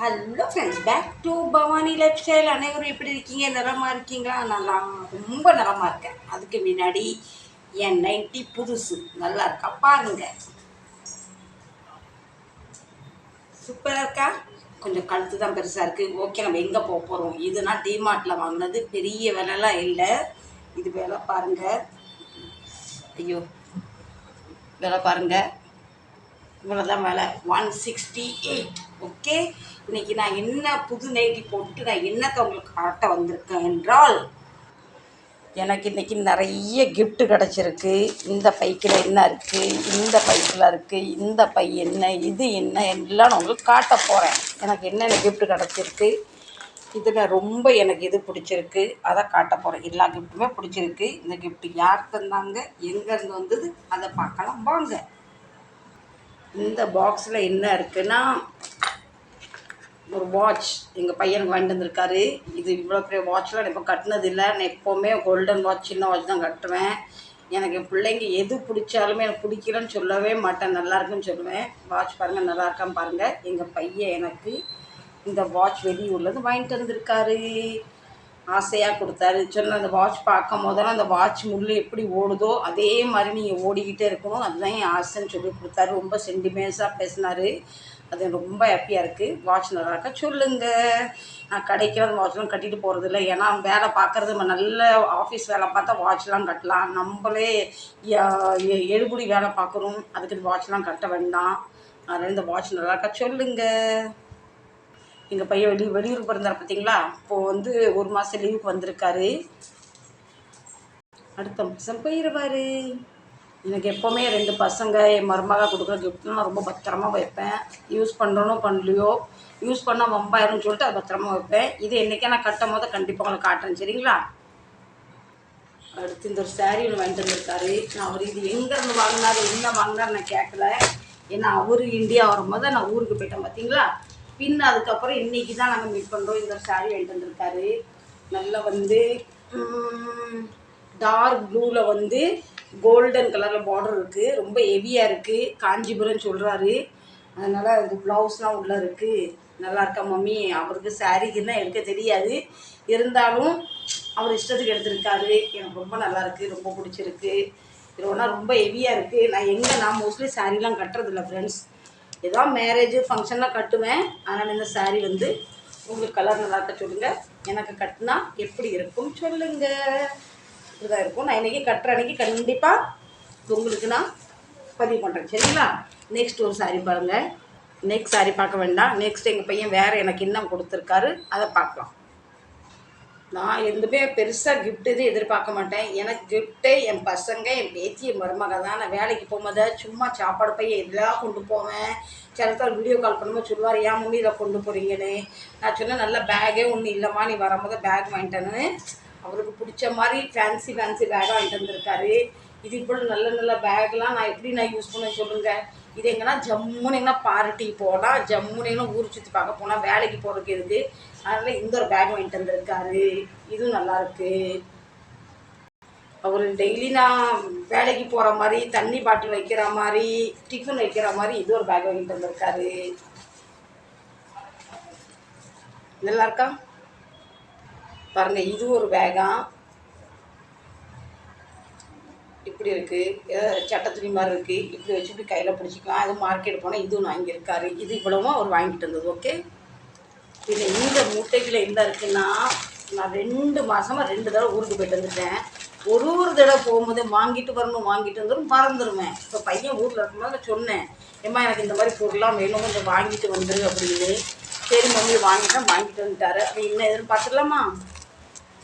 Hello friends back to Bhavani life style அனைவரும் எப்படி இருக்கீங்க? நிறமாக இருக்கீங்களா? நல்லா ரொம்ப நிறமாக இருக்கேன். அதுக்கு முன்னாடி என் நைட்டி புதுசு. நல்லா இருக்கா? பாருங்க. சூப்பராக இருக்கா? கொஞ்சம் கழுத்து தான் பெருசாக இருக்குது ஓகே நம்ம எங்கே போக போகிறோம் இதுனா டிமார்ட்டில் வாங்கினது. பெரிய விலைலாம் இல்லை. இது விலை பாருங்கள் ஐயோ விலை பாருங்கள் இவ்வளோதான் விலை. One sixty eight okay? இன்னைக்கு நான் என்ன புது நைட்டி போட்டு நான் என்னத்தை உங்களுக்கு காட்ட வந்திருக்கேன் என்றால் எனக்கு இன்றைக்கி நிறைய கிஃப்ட் கிடச்சிருக்கு. இந்த பைக்கில் என்ன இருக்குது இந்த பைக்கில் இருக்குது இந்த பை என்ன இது என்ன எல்லாம் நான் உங்களுக்கு காட்ட போகிறேன் எனக்கு என்னென்ன கிஃப்ட் கிடச்சிருக்கு இதில் ரொம்ப எனக்கு இது பிடிச்சிருக்கு. அதை காட்ட போகிறேன் எல்லா கிஃப்ட்டுமே பிடிச்சிருக்கு. இந்த கிஃப்ட் யார் தந்தாங்க எங்கேருந்து வந்தது அதை பார்க்கலாம் வாங்க. இந்த பாக்ஸில் என்ன இருக்குன்னா ஒரு வாட்ச் எங்கள் பையனுக்கு வாங்கிட்டு வந்திருக்காரு. இது இவ்வளோ பெரிய வாட்ச்லாம் நான் இப்போ கட்டினது இல்லை நான் எப்போவுமே கோல்டன் வாட்ச் சின்ன வாட்ச் தான் கட்டுவேன். எனக்கு என் பிள்ளைங்க எது பிடிச்சாலுமே எனக்கு பிடிக்கலன்னு சொல்லவே மாட்டேன். நல்லாயிருக்குன்னு சொல்லுவேன். வாட்ச் பாருங்கள் நல்லா இருக்கான்னு பாருங்கள் எங்கள் பையன் எனக்கு இந்த வாட்ச் வெளியூர்லேருந்து வாங்கிட்டு வந்திருக்காரு. ஆசையாக கொடுத்தாரு. சொன்ன அந்த வாட்ச் பார்க்கும் போதெல்லாம் அந்த வாட்ச் முள் எப்படி ஓடுதோ அதே மாதிரி நீங்கள் ஓடிக்கிட்டே இருக்கணும். அதுதான் என் ஆசைன்னு சொல்லி கொடுத்தாரு. ரொம்ப சென்டிமெண்ட்ஸாக பேசினாரு. அது ரொம்ப ஹாப்பியாக இருக்குது வாட்ச் நல்லா இருக்கா? சொல்லுங்கள் நான் கடைக்கு அந்த வாட்ச்லாம் கட்டிட்டு போகிறதில்ல ஏன்னா வேலை பார்க்குறது நம்ம நல்ல ஆஃபீஸ் வேலை பார்த்தா வாட்ச்லாம் கட்டலாம். நம்மளே எழுபடி வேலை பார்க்குறோம் அதுக்கு வாட்ச்லாம் கட்ட வேண்டாம். அதனால் இந்த வாட்ச் நல்லா இருக்கா? சொல்லுங்கள் எங்கள் பையன் வெளி வெளியூர் பிறந்தார் பார்த்தீங்களா? இப்போது வந்து ஒரு மாதம் லீவுக்கு வந்திருக்காரு. அடுத்த மாதம் போயிடுவார் எனக்கு எப்போவுமே ரெண்டு பசங்க என் மருமக கொடுக்குற கிஃப்ட்லாம் நான் ரொம்ப பத்திரமா வைப்பேன். யூஸ் பண்ணுறனோ பண்ணலையோ யூஸ் பண்ணால் வம்பாயிரும்னு சொல்லிட்டு அதை பத்திரமா வைப்பேன். இது என்றைக்கே நான் கட்டும் போது கண்டிப்பாக உங்களுக்கு காட்டுறேன். சரிங்களா? அடுத்து இந்த ஒரு saree ஒன்று வாங்கிட்டு வந்திருக்காரு. நான் அவர் இது எங்கேருந்து வாங்கினாரு என்ன வாங்கினார் நான் கேட்கல. ஏன்னா அவர் இந்தியா வரும்போது நான் ஊருக்கு போயிட்டேன் பார்த்தீங்களா பின் அதுக்கப்புறம் இன்னைக்கு தான் நாங்கள் மீட் பண்ணுறோம் இந்த ஒரு saree வாங்கிட்டு வந்திருக்காரு. நல்லா வந்து டார்க் ப்ளூவில் வந்து கோல்டன் கலரில் பார்டர் இருக்குது ரொம்ப ஹெவியாக இருக்குது காஞ்சிபுரம் சொல்கிறாரு அதனால் அது ப்ளவுஸ்லாம் உள்ளே இருக்குது நல்லா இருக்கா மம்மி? அவருக்கு சாரீக்குன்னா எடுக்க தெரியாது. இருந்தாலும் அவர் இஷ்டத்துக்கு எடுத்திருக்காரு. எனக்கு ரொம்ப நல்லா இருக்குது ரொம்ப பிடிச்சிருக்கு. இது ஒன்றா ரொம்ப ஹெவியாக இருக்குது நான் எங்கே நான் மோஸ்ட்லி சாரீலாம் கட்டுறதில்ல ஃப்ரெண்ட்ஸ் ஏதோ மேரேஜ் ஃபங்க்ஷன்லாம் கட்டுவேன். அதனால் இந்த saree வந்து உங்களுக்கு கலர் நல்லா இருக்க சொல்லுங்கள் எனக்கு கட்டினா எப்படி இருக்கும் சொல்லுங்கள் இதுதான் இருக்கும். நான் இன்றைக்கி கட்டுற அன்றைக்கி கண்டிப்பாக உங்களுக்கு நான் பதிவு பண்ணுறேன் சரிங்களா? நெக்ஸ்ட் ஒரு சாரி பாருங்கள் நெக்ஸ்ட் சாரி பார்க்க வேண்டாம். நெக்ஸ்ட் எங்கள் பையன் வேறு எனக்கு இன்னும் கொடுத்துருக்காரு. அதை பார்க்கலாம். நான் எதுவுமே பெருசாக கிஃப்ட் எதுவும் எதிர்பார்க்க மாட்டேன். எனக்கு கிஃப்ட்டே என் பசங்க என் பேத்தி என் மருமக தான். நான் வேலைக்கு போகும்போது சும்மா சாப்பாடு பைய எல்லாம் கொண்டு போவேன்? சிலத்தில் வீடியோ கால் பண்ணும்போது சொல்லுவார் ஏன் மம்மி இதை கொண்டு போகிறீங்கன்னு நான் சொன்னேன் நல்ல பேக்கே ஒன்றும் இல்லைம்மா. நீ வரும்போது பேக் வாங்கிட்டேன்னு அவருக்கு பிடிச்ச மாதிரி ஃபேன்சி ஃபேன்சி பேகாக வாங்கிட்டு வந்திருக்காரு இது இப்போ நல்ல நல்ல பேக்லாம் நான் எப்படி நான் யூஸ் பண்ண சொல்லுங்கள் இது எங்கன்னா ஜம்முன்னு எங்கன்னா பார்ட்டி போகலாம் ஜம்முன்னு எங்கன்னா ஊர் சுற்றி பார்க்க போனால் வேலைக்கு போகிறதுக்கு இருக்கு அதனால் இந்த ஒரு பேக் வாங்கிட்டு வந்திருக்காரு. இதுவும் நல்லா இருக்கு. அவர் டெய்லி நான் வேலைக்கு போகிற மாதிரி தண்ணி பாட்டில் வைக்கிற மாதிரி டிஃபன் வைக்கிற மாதிரி இது ஒரு பேக் வாங்கிட்டு வந்திருக்காரு. நல்லா இருக்கா? பாருங்கள் இது ஒரு பேகா இப்படி இருக்குது சட்டை துணி மாதிரி இருக்குது இப்படி வச்சு இப்படி கையில் பிடிச்சிக்கலாம். அது மார்க்கெட் போனால் இதுவும் வாங்கியிருக்காரு இது இவ்வளவும் அவர் வாங்கிட்டு இருந்தது ஓகே இது இந்த மூட்டைகள் என்ன இருக்குன்னா நான் ரெண்டு மாதமாக ரெண்டு தடவை ஊருக்கு போயிட்டு வந்துட்டேன். ஒரு ஒரு தடவை போகும்போது வாங்கிட்டு வரணும் வாங்கிட்டு வந்துடும் மறந்துடுவேன் இப்போ பையன் ஊரில் இருக்கும்போது நான் சொன்னேன் ஏம்மா எனக்கு இந்த மாதிரி பொருளாக வேணும் கொஞ்சம் வாங்கிட்டு வந்துரு அப்படின்னு. சரி மம்மி வாங்கிட்டேன் வாங்கிட்டு வந்துட்டாரு. அப்போ என்ன எதுன்னு பார்த்துக்கலாமா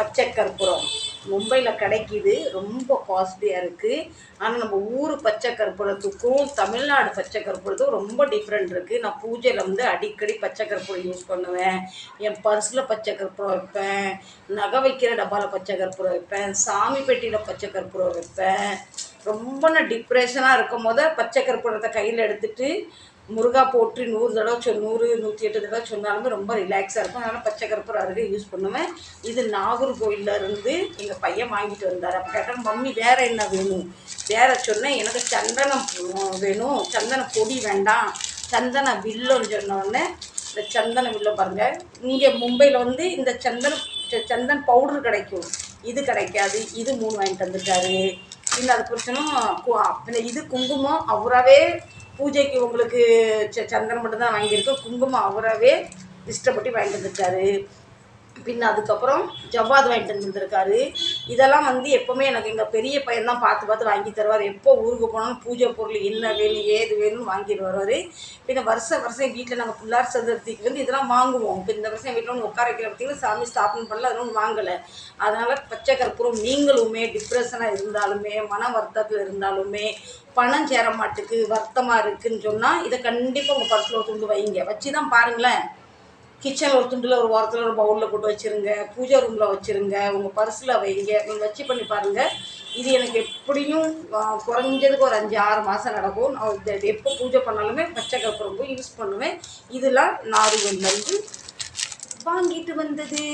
பச்சை கற்பூரம். மும்பையில் கிடைக்கிது. ரொம்ப காஸ்ட்லியாக இருக்குது ஆனால் நம்ம ஊர் பச்சை கற்பூரத்துக்கும் தமிழ்நாடு பச்சை கற்பூரத்துக்கும் ரொம்ப டிஃப்ரெண்ட் இருக்குது நான் பூஜையில் வந்து அடிக்கடி பச்சை கற்பூரம் யூஸ் பண்ணுவேன். என் பர்ஸில் பச்சை கற்பூரம் வைப்பேன். நகை வைக்கிற டப்பாவில் பச்சை கற்பூரம் வைப்பேன். சாமி பெட்டியில் பச்சை கற்பூரம் வைப்பேன். ரொம்ப நான் டிப்ரெஷனாக இருக்கும் போது பச்சை கற்பூரத்தை கையில் எடுத்துகிட்டு முருகா போட்டு நூறு தடவை சொ நூறு நூற்றி எட்டு தடவை சொன்னாலுமே ரொம்ப ரிலாக்ஸாக இருக்கும். அதனால் பச்சை கருப்பு அருகே யூஸ் பண்ணுவேன். இது நாகர்கோயில்ல இருந்து எங்கள் பையன் வாங்கிட்டு வந்தார். அப்போ கேட்டால் மம்மி வேறு என்ன வேணும்? வேறு சொன்னேன் எனக்கு சந்தனம் வேணும். சந்தன பொடி வேண்டாம். சந்தன வில்லுன்னு சொன்னோடனே இந்த சந்தனம் வில்லை பாருங்க. இங்கே மும்பையில் வந்து இந்த சந்தனம் சந்தன் பவுடர் கிடைக்கும். இது கிடைக்காது. இது மூணு வாங்கிட்டு வந்திருக்காரு இன்னும் அது புருஷனும் இது குங்குமம் அவராகவே பூஜைக்கு உங்களுக்கு ச- சந்தனம் மட்டும்தான் வாங்கியிருக்கோம் குங்குமம் அவராகவே இஷ்டப்பட்டு வாங்கிட்டு வந்திருக்காரு பின்ன அதுக்கப்புறம் ஜவ்வாது வாங்கிட்டு வந்துருக்காரு இதெல்லாம் வந்து எப்போவுமே எனக்கு எங்கள் பெரிய பையன் தான் பார்த்து பார்த்து வாங்கி தருவார். எப்போ ஊருக்கு போனாலும் பூஜை பொருள் என்ன வேணும் ஏது வேணும்னு வாங்கிட்டு வருவார் பின்ன வருஷம் வருஷம் வீட்டில் நாங்கள் பிள்ளார் சதுர்த்திக்கு வந்து இதெல்லாம் வாங்குவோம். இப்போ இந்த வருஷம் வீட்டில் ஒன்று உட்கார வைக்கிற பார்த்தீங்கன்னா சாமி ஸ்தாபனம் பண்ணல அதெல்லாம் வாங்கலை. அதனால் பச்சை கற்பூரம் நீங்களுமே டிப்ரெஷனாக இருந்தாலுமே மன வருத்தத்தில் இருந்தாலுமே பணம் சேர மாட்டுக்கு வருத்தமாக இருக்குதுன்னு சொன்னால் இதை கண்டிப்பாக உங்கள் பர்ஸில் கொண்டு துண்டு வைங்க. வச்சு தான் பாருங்களேன். கிச்சனில் ஒரு துண்டில் ஒரு வாரத்தில் ஒரு பவுலில் போட்டு வச்சுருங்க. பூஜை ரூமில் வச்சுருங்க. உங்கள் பர்ஸில் வைங்க. நீங்கள் வச்சு பண்ணி பாருங்கள் இது எனக்கு எப்படியும் குறைஞ்சதுக்கு ஒரு அஞ்சு ஆறு மாதம் நடக்கும். நான் எப்போ பூஜை பண்ணாலுமே பச்சை கற்பூரம் யூஸ் பண்ணுவேன். இதெல்லாம் நாடுகள்லேருந்து வாங்கிட்டு வந்தது.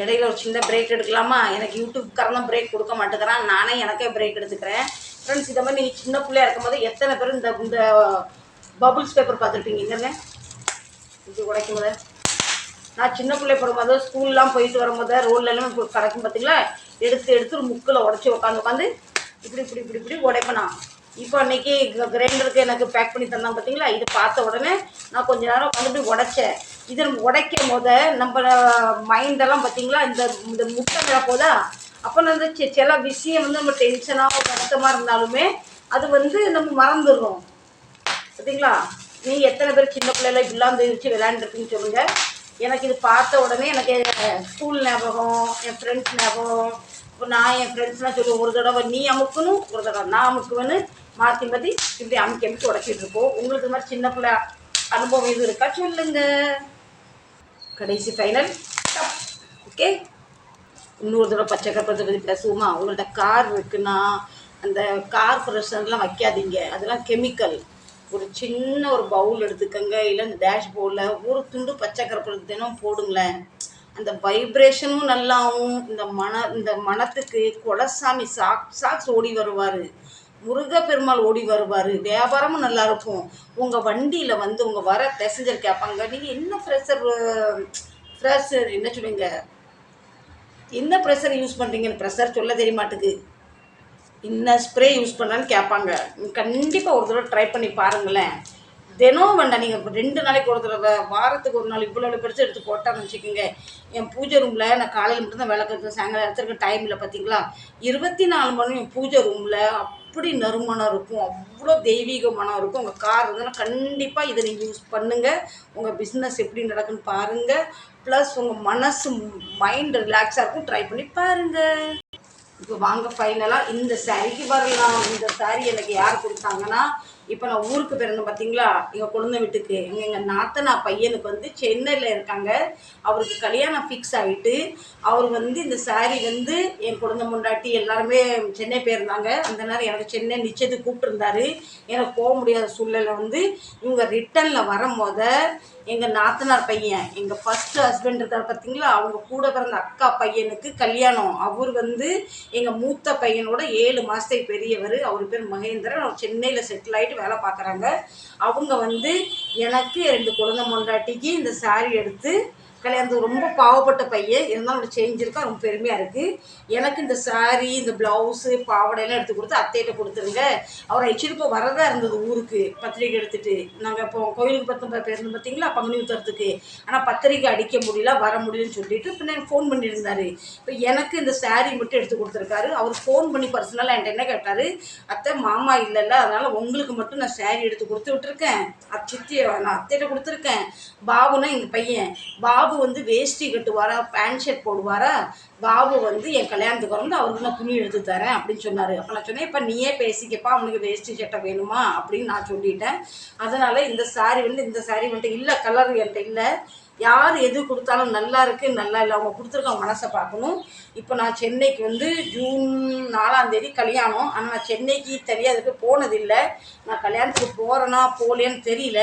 இடையில ஒரு சின்ன பிரேக் எடுக்கலாமா? எனக்கு யூடியூப்காரன் பிரேக் கொடுக்க மாட்டேங்கிறான். நானே எனக்கே பிரேக் எடுத்துக்கிறேன். ஃப்ரெண்ட்ஸ் இதை மாதிரி நீங்கள் சின்ன பிள்ளையா இருக்கும்போது எத்தனை பேர் இந்த இந்த பபுள்ஸ் பேப்பர் பார்த்துருப்பீங்க? இங்கே இது உடைக்கும் போது நான் சின்ன பிள்ளை போடும்போது ஸ்கூல்லாம் போயிட்டு வரும்போது ரோட்லலாம் கிடைக்கும் பார்த்தீங்களா எடுத்து எடுத்து ஒரு முக்கில் உடச்சி உட்காந்து உட்காந்து இப்படி இப்படி இப்படி இப்படி உடைப்பேனா. இப்போ அன்னைக்கு கிரைண்டருக்கு எனக்கு பேக் பண்ணி தந்தாங்க பார்த்தீங்களா இது பார்த்த உடனே நான் கொஞ்ச நேரம் உட்காந்து இப்படி உடைச்சேன். இது நம்ம உடைக்கும் போது நம்ம மைண்டெல்லாம் பார்த்தீங்களா இந்த இந்த முட்டை மேலே போதா? அப்போ நான் வந்து சில விஷயம் வந்து நம்ம டென்ஷனாக கஷ்டமாக இருந்தாலுமே அது வந்து நம்ம மறந்துடுறோம். பார்த்தீங்களா நீ எத்தனை பேர் சின்ன பிள்ளைல இப்படிலாம் தெரிவிச்சு விளையாண்டுருக்குன்னு சொல்லுங்க. எனக்கு இது பார்த்த உடனே எனக்கு ஸ்கூல் ஞாபகம் என் ஃப்ரெண்ட்ஸ் ஞாபகம். இப்போ நான் என் ஃப்ரெண்ட்ஸ்லாம் சொல்லுவேன் ஒரு தடவை நீ அமுக்கணும் ஒரு தடவை நான் அமுக்குவேன்னு மாற்றி மாற்றி இப்படி அமுக்கி அமுக்கி உடச்சிட்டு இருக்கோம் உங்களுக்கு இது மாதிரி சின்ன பிள்ளை அனுபவம் எதுவும் இருக்கா? சொல்லுங்க. கடைசி ஃபைனல் ஓகே இன்னொரு தடவை பச்சை கற்பத்தை பற்றி பேசுவோமா? உங்கள்ட்ட கார் இருக்குன்னா அந்த கார் ஃப்ரெஷர்லாம் வைக்காதீங்க. அதெல்லாம் கெமிக்கல் ஒரு சின்ன ஒரு பவுல் எடுத்துக்கோங்க இல்லை இந்த டேஷ் போர்டில் ஒரு துண்டு பச்சை கருப்பு தினம் போடுங்களேன். அந்த வைப்ரேஷனும் நல்லாவும் இந்த மன இந்த மனத்துக்கு குலசாமி சாக் சாக்ஸ் ஓடி வருவார். முருகப்பெருமாள் ஓடி வருவார். வியாபாரமும் நல்லா இருக்கும். உங்கள் வண்டியில் வந்து உங்கள் வர பேசஞ்சர் கேட்பாங்க நீங்கள் என்ன ஃப்ரெஷர் ஃப்ரெஷர் என்ன சொல்லுவீங்க என்ன ப்ரெஷர் யூஸ் பண்ணுறீங்கன்னு ப்ரெஷர் சொல்ல தெரிய மாட்டுக்கு என்ன ஸ்ப்ரே யூஸ் பண்ணான்னு கேட்பாங்க கண்டிப்பாக ஒரு தடவை ட்ரை பண்ணி பாருங்களேன். தினம் வேண்டாம் நீங்கள் ரெண்டு நாளைக்கு ஒரு தடவை வாரத்துக்கு ஒரு நாள் இவ்வளோ பெருசு எடுத்து போட்டான்னு வச்சுக்கோங்க. என் பூஜை ரூமில் நான் காலையில் மட்டும்தான் விளக்கு எடுத்து சாயங்காலம் எடுத்துருக்க டைமில் பார்த்தீங்களா இருபத்தி நாலு மணி என் பூஜை ரூமில் அப்படி நறுமணம் இருக்கும். அவ்வளோ தெய்வீக மனம் இருக்கும். உங்கள் கார் இருந்தாலும் கண்டிப்பாக இதை நீங்கள் யூஸ் பண்ணுங்கள் உங்கள் பிஸ்னஸ் எப்படி நடக்குன்னு பாருங்கள் ப்ளஸ் உங்கள் மனசு மைண்ட் ரிலாக்ஸாக இருக்கும். ட்ரை பண்ணி பாருங்கள் இப்போ வாங்க ஃபைனலாக இந்த சாரிக்கு வரலாம். இந்த சாரி எனக்கு யார் கொடுத்தாங்கன்னா இப்போ நான் ஊருக்கு பிறந்தேன் பார்த்தீங்களா எங்கள் குழந்தை வீட்டுக்கு. எங்கள் எங்கள் நாத்தனா பையனுக்கு வந்து சென்னையில் இருக்காங்க. அவருக்கு கல்யாணம் ஃபிக்ஸ் ஆகிட்டு அவர் வந்து இந்த சாரீ வந்து என் குழந்தை முண்டாட்டி எல்லாருமே சென்னை போயிருந்தாங்க. அந்த நேரம் எனக்கு சென்னை நிச்சயத்துக்கு கூப்பிட்டுருந்தாரு. எனக்கு போக முடியாத சூழ்நிலை வந்து இவங்க ரிட்டனில் வரும்போத எங்கள் நாத்தனார் பையன் எங்கள் ஃபஸ்ட்டு ஹஸ்பண்ட் இருக்கார் பார்த்தீங்களா அவங்க கூட பிறந்த அக்கா பையனுக்கு கல்யாணம். அவர் வந்து எங்கள் மூத்த பையனோட ஏழு மாதத்துக்கு பெரியவர். அவர் பேர் மகேந்திரன். அவர் சென்னையில் செட்டில் ஆகிட்டு வேலை பார்க்குறாங்க. அவங்க வந்து எனக்கு ரெண்டு குழந்தை முண்டாட்டிக்கு இந்த saree எடுத்து கல்யாணத்துக்கு ரொம்ப பாவப்பட்ட பையன். இருந்தாலும் அவனுக்கு செஞ்சிருக்கா ரொம்ப பெருமையாக இருக்குது எனக்கு இந்த சாரீ இந்த ப்ளவுஸு பாவடையெல்லாம் எடுத்து கொடுத்து அத்தையிட்ட கொடுத்துருங்க. அவர் ஆக்சுவலி வரதா இருந்தது ஊருக்கு. பத்திரிக்கை எடுத்துட்டு. நாங்கள் இப்போ கோயிலுக்கு பத்து பேருந்து பார்த்தீங்களா பங்குனி உத்தரத்துக்கு. ஆனால் பத்திரிக்கை அடிக்க முடியல வர முடியலன்னு சொல்லிட்டு பின்ன எனக்கு ஃபோன் பண்ணியிருந்தாரு. இப்போ எனக்கு இந்த சாரீ மட்டும் எடுத்து கொடுத்துருக்காரு. அவர் ஃபோன் பண்ணி பர்சனலாக என்கிட்ட என்ன கேட்டார்? அத்தை மாமா இல்லைல்ல அதனால் உங்களுக்கு மட்டும் நான் சாரீ எடுத்து கொடுத்து விட்டுருக்கேன். அச்சித்தி நான் அத்தையிட்ட கொடுத்துருக்கேன். பாபுனா எங்கள் பையன். பாபு வந்து வேஷ்டி கட்டுவாரா பேண்ட் ஷர்ட் போடுவாரா பாபு வந்து என் கல்யாணத்துக்கு வரும்போது அவருக்கு நான் துணி எடுத்து தரேன் அப்படின்னு சொன்னார். அப்போ நான் சொன்னேன் இப்போ நீயே பேசிக்கப்பா அவனுக்கு வேஷ்டி சட்டை வேணுமா? அப்படின்னு நான் சொல்லிட்டேன். அதனால் இந்த சாரி வந்து இந்த சாரி வந்துட்டு இல்லை கலர் என்கிட்ட இல்லை. யார் எது கொடுத்தாலும் நல்லா இருக்குது நல்லா இல்லை. அவங்க கொடுத்துருக்கவங்க மனசை பார்க்கணும். இப்போ நான் சென்னைக்கு வந்து ஜூன் நாலாம் தேதி கல்யாணம். ஆனால் நான் சென்னைக்கு தெரியாதுக்கு போனதில்லை. நான் கல்யாணத்துக்கு போகிறேனா போலேன்னு தெரியல.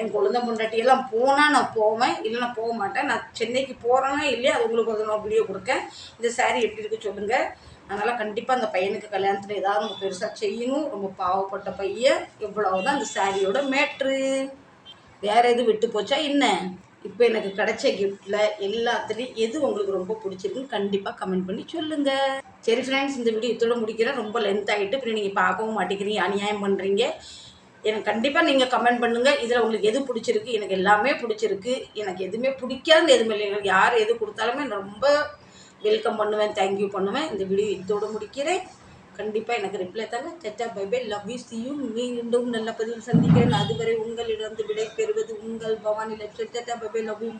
என் குழந்தை எல்லாம் போனால் நான் போவேன் இல்லைன்னா போக மாட்டேன். நான் சென்னைக்கு போகிறேன்னா இல்லையா அது உங்களுக்கு வந்து நான் வீடியோ கொடுக்கேன். இந்த சாரீ எப்படி இருக்கு சொல்லுங்கள் அதனால் கண்டிப்பாக அந்த பையனுக்கு கல்யாணத்தில் ஏதாவது நம்ம பெருசாக செய்யணும். ரொம்ப பாவப்பட்ட பையன். இவ்வளவுதான் அந்த சாரியோட மேட்ரு வேறு எதுவும் விட்டு போச்சா என்ன? இப்போ எனக்கு கிடைச்ச கிஃப்ட்டில் எல்லாத்துலேயும் எது உங்களுக்கு ரொம்ப பிடிச்சிருக்குன்னு கண்டிப்பாக கமெண்ட் பண்ணி சொல்லுங்கள் சரி ஃப்ரெண்ட்ஸ் இந்த வீடியோ இதோட முடிக்கிறேன். ரொம்ப லென்த் ஆகிட்டு இப்போ நீங்கள் பார்க்கவும் மாட்டேங்கிறீங்க. அநியாயம் பண்ணுறீங்க எனக்கு கண்டிப்பாக நீங்கள் கமெண்ட் பண்ணுங்கள் இதில் உங்களுக்கு எது பிடிச்சிருக்கு? எனக்கு எல்லாமே பிடிச்சிருக்கு. எனக்கு எதுவுமே பிடிக்காதுன்னு எதுவுமே இல்லை. எனக்கு யார் எது கொடுத்தாலுமே நான் ரொம்ப வெல்கம் பண்ணுவேன் தேங்க்யூ பண்ணுவேன். இந்த வீடியோ இதோட முடிக்கிறேன். கண்டிப்பாக எனக்கு ரிப்ளை தாங்க. சச்சா bye bye love you see மீண்டும் நல்ல பதிவில் சந்திக்கிறேன். அதுவரை உங்களிடம் விடை பெறுவது உங்கள் பவானி லட்சம். சச்சா பை பை லவ் யூ